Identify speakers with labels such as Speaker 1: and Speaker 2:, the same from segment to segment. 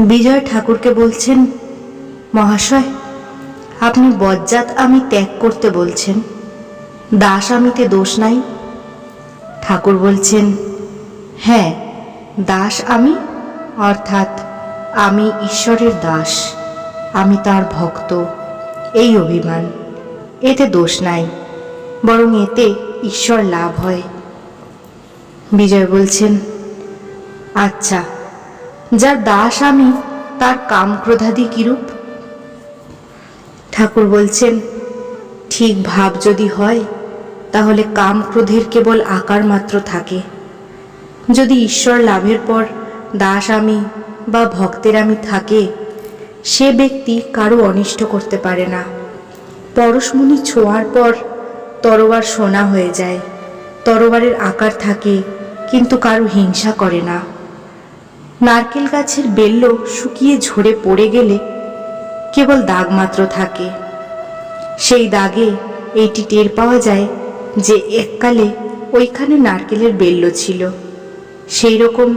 Speaker 1: বিজয় ঠাকুরকে বলছেন, মহাশয়, আপনি বজ্জাত আমি ত্যাগ করতে বলছেন, দাস আমিতে দোষ নাই। ঠাকুর বলছেন হ্যাঁ দাস আমি, অর্থাৎ আমি ঈশ্বরের দাস, আমি তার ভক্ত, এই অভিমান, এতে দোষ নাই, বরং এতে ঈশ্বর লাভ হয়। বিজয় বলছেন আচ্ছা যার দাস আমি, তার কাম ক্রোধাদি কিরূপ? ঠাকুর বলছেন, ঠিক ভাব যদি হয়, তাহলে কাম ক্রোধের কেবল আকার মাত্র থাকে। যদি ঈশ্বর লাভের পর দাস আমি বা ভক্তের আমি থাকে, সে ব্যক্তি কারও অনিষ্ট করতে পারে না। পরশমণি ছোঁয়ার পর তরোয়ার সোনা হয়ে যায়। তরোয়ারের আকার থাকে, কিন্তু কারও হিংসা করে না। নারকেল গাছের বেল্ল শুকিয়ে ঝরে পড়ে গেলে কেবল দাগ মাত্র থাকে। সেই দাগে এইটি টের পাওয়া যায় যে এককালে ওইখানে নারকেলের বেল্ল ছিল। সেই রকম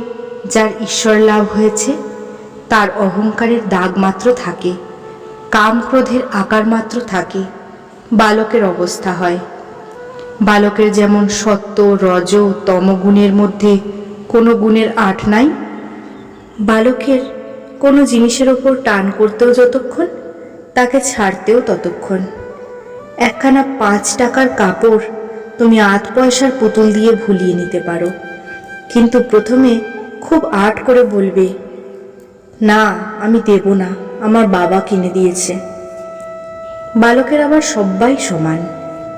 Speaker 1: যার ঈশ্বর লাভ হয়েছে, তার অহংকারের দাগ মাত্র থাকে, কাম ক্রোধের আকার মাত্র থাকে, বালকের অবস্থা হয়। বালকের যেমন সত্য, রজ তম গুণের মধ্যে কোনো গুণের আট নাই বালকের কোনো জিনিসের ওপর টান করতেও যতক্ষণ, তাকে ছাড়তেও ততক্ষণ। একখানা পাঁচ টাকার কাপড় তুমি আট পয়সার পুতুল দিয়ে ভুলিয়ে নিতে পারো। কিন্তু প্রথমে খুব আট করে বলবে, না, আমি দেব না, আমার বাবা কিনে দিয়েছে। বালকের আবার সবাই সমান।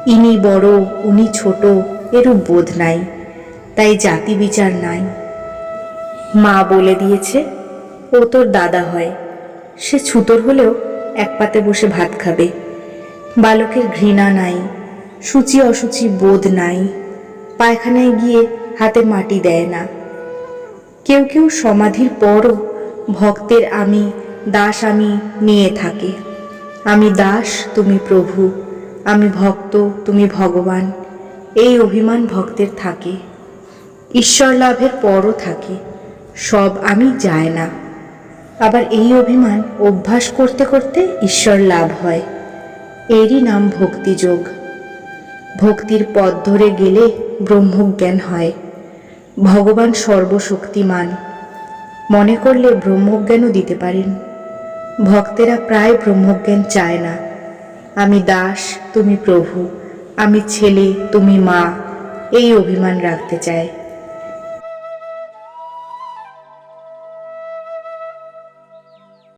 Speaker 1: ইনি বড়, উনি ছোট, এরূপ বোধ নাই, তাই জাতি বিচার নাই। মা বলে দিয়েছে, ও তোর দাদা হয়। সে ছুতর হলেও এক পাতে বসে ভাত খাবে। বালকের ঘৃণা নাই, সূচি অসুচি বোধ নাই, পায়খানায় গিয়ে হাতে মাটি দেয় না। কেউ কেউ সমাধির পরও ভক্তের আমি, দাস আমি নিয়ে থাকে। আমি দাস, তুমি প্রভু, আমি ভক্ত, তুমি ভগবান, এই অভিমান ভক্তের থাকে। ঈশ্বর লাভের পরও থাকে। সব আমি যায় না। আবার এই অভিমান অভ্যাস করতে করতে ঈশ্বর লাভ হয়। এরই নাম ভক্তিযোগ। ভক্তির পথ ধরে গেলে ব্রহ্মজ্ঞান হয়। ভগবান সর্বশক্তিমান। মনে করলে ব্রহ্মজ্ঞানও দিতে পারেন। ভক্তেরা প্রায় ব্রহ্মজ্ঞান চায় না। আমি দাস, তুমি প্রভু, আমি ছেলে, তুমি মা, এই অভিমান রাখতে চায়।